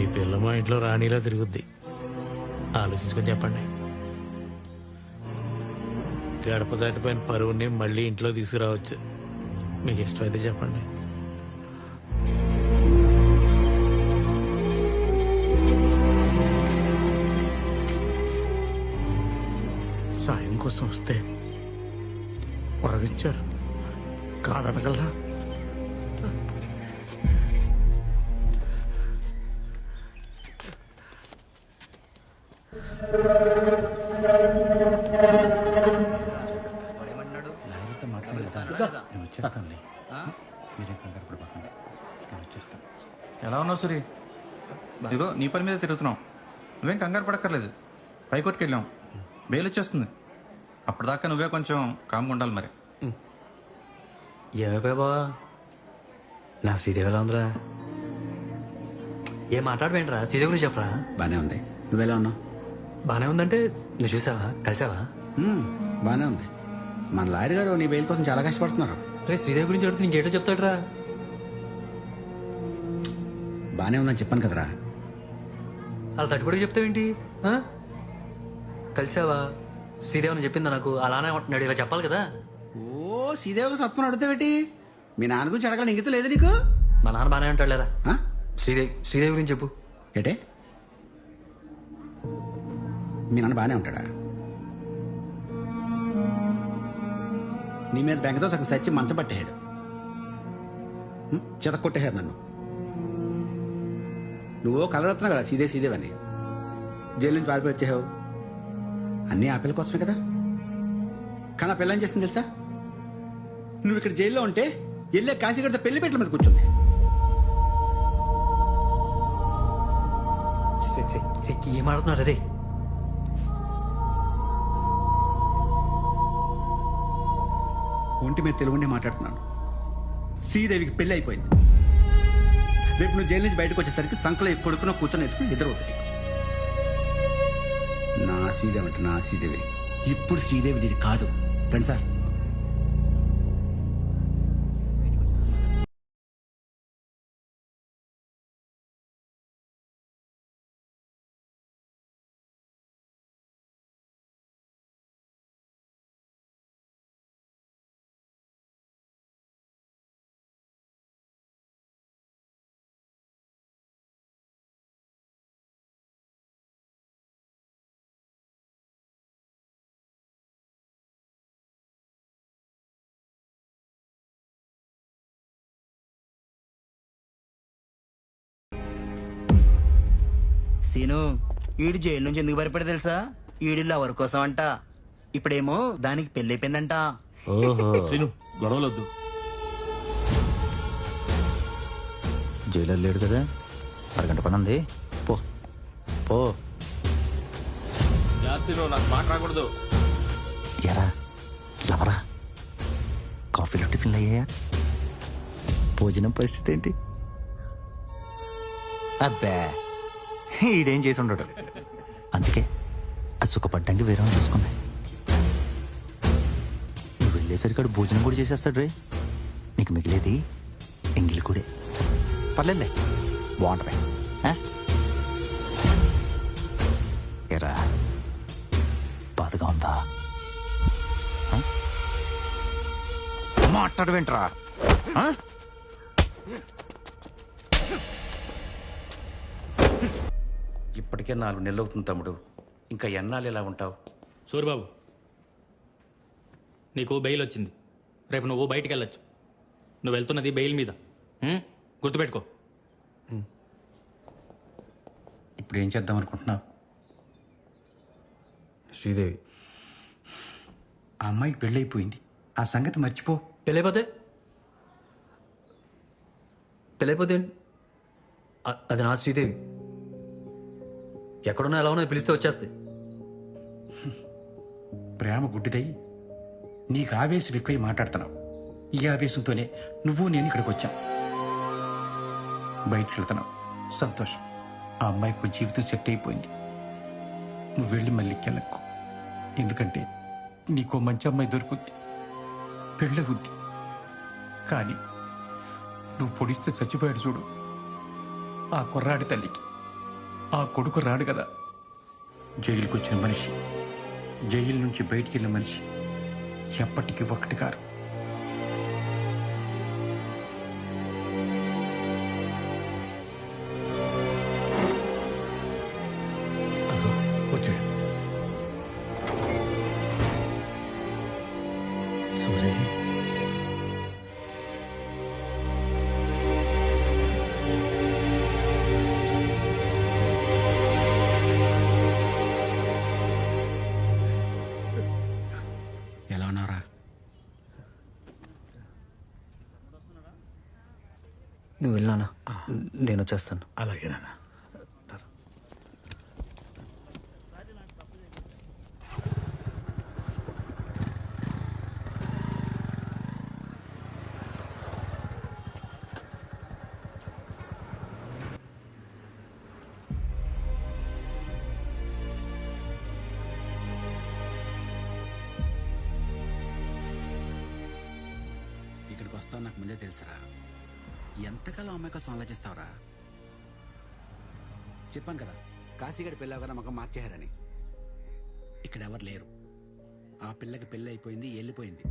మీ పిల్ల మా ఇంట్లో రాణిలా తిరుగుద్ది. ఆలోచించుకొని చెప్పండి. గడప దాటిపోయిన పరువుని మళ్ళీ ఇంట్లో తీసుకురావచ్చు. మీకు ఇష్టమైతే చెప్పండి. సాయం కోసం వస్తే వరదిచ్చారు కాదనగలరా? వచ్చేస్తానులే మీరే కంగారు పడిపోకండి నేను వచ్చేస్తాను. ఎలా ఉన్నావు సూరి? ఇదిగో నీ పని మీద తిరుగుతున్నాం నువ్వేం కంగారు పడక్కర్లేదు. పైకోర్టుకి వెళ్ళాం. బెయిల్ వచ్చేస్తుంది. అప్పటిదాకా నువ్వే కొంచెం కామ్గా ఉండాలి మరి. ఏమైపోయా బావా నా శ్రీదేవి ఎలా ఉందిరా? ఏం మాట్లాడవేంట్రా? శ్రీదేవి గురించి చెప్పరా? బాగానే ఉంది. నువ్వెలా ఉన్నావు? బానే ఉందంటే నువ్వు చూసావా? కలిసావా? బాగానే ఉంది. మన లాయర్ గారు నీ బెయిల్ కోసం చాలా కష్టపడుతున్నారు. రే శ్రీదేవి గురించి అడిగితే ఇంకేటో చెప్తాడురా? బాగానే ఉందని చెప్పాను కదరా. అలా తట్టుబడి చెప్తావేంటి ఆ? కలిసావా? శ్రీదేవి అని చెప్పిందా నాకు? అలానే అంటున్నాడు ఇలా చెప్పాలి కదా. ఓ శ్రీదేవికి సత్వం అడుగుతావేటి? మీ నాన్న గురించి అడగాలని ఇంగిత లేదు నీకు? మా నాన్న బానే అంటాడు లేరా? ఆ? శ్రీదేవి శ్రీదేవి గురించి చెప్పు. ఏటే? మీ నాన్న బాగానే ఉంటాడా? నీ మీద బెంగతో సగం సచ్చి మంచం పట్టేశాడు. చేత కొట్టేశాడు నన్ను. నువ్వు కలరవుతున్నావు కదా సీదే సీదేవని. అని జైలు నుంచి పారిపోయి వచ్చేసావు అన్నీ ఆ పిల్ల కోసమే కదా. కానీ ఆ పిల్ల ఏం చేస్తుంది తెలుసా? నువ్వు ఇక్కడ జైల్లో ఉంటే వెళ్ళే కాశీగడితో పెళ్ళి పెట్టల మీద కూర్చుంది. ఏం ఆడుతున్నారు అదే ఒంటి మీద తెలుగుండే మాట్లాడుతున్నాను. శ్రీదేవికి పెళ్ళి అయిపోయింది. రేపు నువ్వు జైలు నుంచి బయటకు వచ్చేసరికి సంకలో కొడుకున కూతురు ఎత్తుకుని ఎదురవుతుంది నా శ్రీదేవి అంటే నా శ్రీదేవి. ఇప్పుడు శ్రీదేవి ఇది కాదు. రండి సార్. సీను ఈడు జైలు నుంచి ఎందుకు భయపడి తెలుసా? ఈడు లవర్ కోసం అంట. ఇప్పుడేమో దానికి పెళ్ళైపోయిందంట. సిను గొడవలొద్దు. జైలు లేడు కదా? అరగంట పని ఉంది పో. పో నాకు మాట రాకూడదు. ఎరా లవరా కాఫీలో టిఫిన్లు అయ్యాయా? భోజనం పరిస్థితి ఏంటి? అబ్బా. ఈడేం చేసి ఉండడు. అందుకే అది సుఖపడ్డానికి వేరే వాళ్ళని చూసుకుంది. నువ్వు వెళ్ళేసరికి భోజనం కూడా చేసేస్తాడు రే. నీకు మిగిలేది ఎంగిలి కూడా. పర్లేదులే బాగుంటుంది. ఎరా బాధగా ఉందా? ఆ? మాట్లాడు వెంట్రా ఇప్పటికే నాలుగు నెలలు అవుతుంది తమ్ముడు. ఇంకా ఎన్నాళ్ళు ఇలా ఉంటావు? సూరిబాబు నీకు బెయిల్ వచ్చింది. రేపు నువ్వు బయటికి వెళ్ళొచ్చు. నువ్వు వెళ్తున్నది బెయిల్ మీద? గుర్తుపెట్టుకో. ఇప్పుడు ఏం చేద్దాం అనుకుంటున్నావు? శ్రీదేవి ఆ అమ్మాయికి పెళ్ళైపోయింది. ఆ సంగతి మర్చిపో. పెళ్ళైపోతే? పెళ్ళైపోతే ఏంటి? అ- అది నా శ్రీదేవి. ఎక్కడున్నా ఎలా ఉన్నా పిలిస్తే వచ్చేస్తాయి. ప్రేమ గుడ్డిదై నీకు ఆవేశం ఎక్కువై మాట్లాడుతున్నావు. ఈ ఆవేశంతోనే నువ్వు నేను ఇక్కడికి వచ్చాం. బయటికి వెళ్తున్నావు సంతోషం. ఆ అమ్మాయికి జీవితం సెట్ అయిపోయింది. నువ్వు వెళ్ళి మళ్ళీ కెలక్కు ఎందుకంటే నీకో మంచి అమ్మాయి దొరుకుద్ది. పెళ్ళవుద్ది కానీ నువ్వు పొడిస్తే చచ్చిపోయాడు చూడు. ఆ కుర్రాడి తల్లికి. ఆ కొడుకు రాడు కదా. జైలుకొచ్చిన మనిషి జైలు నుంచి బయటికి వెళ్ళిన మనిషి ఎప్పటికీ ఒకటి కారు. నువ్వు వెళ్ళానా నేను వచ్చేస్తాను. అలాగే నాన్న. ఇక్కడికి నాకు ముందే తెలుసురా. ఎంతకాలం అమ్మాయి కోసం ఆలోచిస్తావరా చెప్పాను కదా కాశీగడి పెళ్ళావు కదా మగం మార్చేశారని. ఇక్కడ ఎవరు లేరు. ఆ పిల్లకి పెళ్ళి అయిపోయింది వెళ్ళిపోయింది.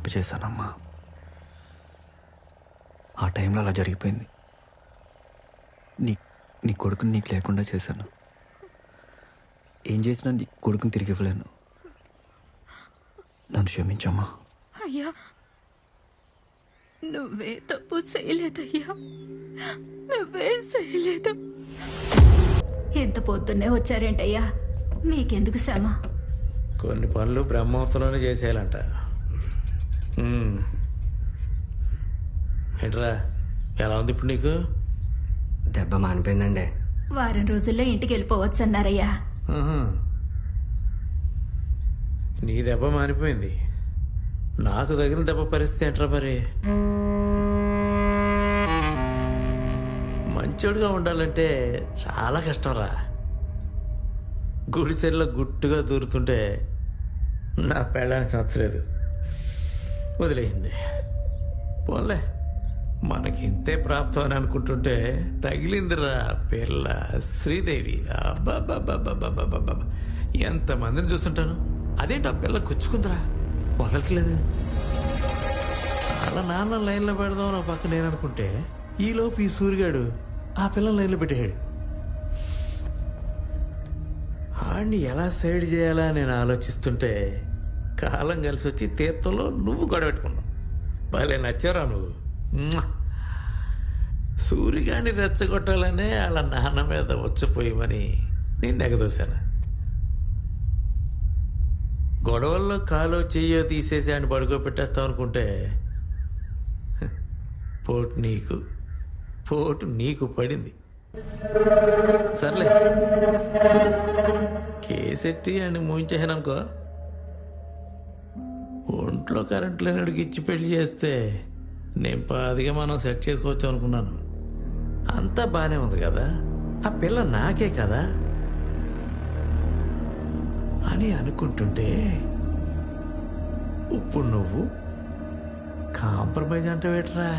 తప్పు చేశానమ్మా. ఆ టైంలో అలా జరిగిపోయింది. నీ నీ కొడుకుని నీకు లేకుండా చేశాను. ఏం చేసినా నీ కొడుకుని తిరిగి ఇవ్వలేను. నన్ను క్షమించమ్మా. అయ్యా నువ్వే తప్పు చేయలేదయ్యా. నువ్వేం చేయలేదు. ఇంత పొద్దున్నే వచ్చారేంటయ్యా? మీకెందుకు శ్రమ? కొన్ని పనులు బ్రహ్మోత్సవంలోనే చేసేయాలంట. ఏంట్రా ఎలా ఉంది ఇప్పుడు నీకు? దెబ్బ మానిపోయిందండి. వారం రోజుల్లో ఇంటికి వెళ్ళిపోవచ్చన్నారయ్యా. ఆహా. నీ దెబ్బ మారిపోయింది నాకు తగిలిన దెబ్బ పరిస్థితి ఏంట్రా మరి? మంచోడుగా ఉండాలంటే చాలా కష్టంరా. గుడిసెల్లో గుట్టుగా దూరుతుంటే నా పెళ్ళానికి నచ్చలేదు. వదిలేయింది పోన్లే. మనకి ఇంతే ప్రాప్తం అని అనుకుంటుంటే తగిలిందిరా పిల్ల శ్రీదేవి. ఎంతమందిని చూస్తుంటాను? అదేంటి ఆ పిల్ల కుచ్చుకుందిరా? వదలట్లేదు. అలా నాన్న లైన్లో పెడదాం నా పక్క నేను అనుకుంటే ఈలోపు ఈ సూర్యగాడు ఆ పిల్లని లైన్లో పెట్టాడు ఆడిని ఎలా సైడ్ చేయాలా నేను ఆలోచిస్తుంటే కాలం కలిసి వచ్చి తీర్థంలో నువ్వు గొడవెట్టుకున్నావు. భలే నచ్చారా నువ్వు. మ్మ్. సూర్యగాడిని రెచ్చగొట్టాలనే వాళ్ళ నాన్న మీద వచ్చిపోయమని నేను ఎగదోశాను గొడవల్లో కాలో చెయ్యో తీసేసి ఆయన పడుకోబెట్టేస్తాం అనుకుంటే పోటు నీకు పోటు నీకు పడింది. సర్లే. కేసెట్టి అని మూయించేసాను అనుకో. ఒంట్లో కరెంట్ లేనిడికి ఇచ్చి పెళ్ళి చేస్తే నేను పాదిగా మనం సెట్ చేసుకోవచ్చు అనుకున్నాను. అంతా బాగానే ఉంది కదా? ఆ పిల్ల నాకే కదా? అని అనుకుంటుంటే ఇప్పుడు నువ్వు కాంప్రమైజ్ అంటే వేట్రా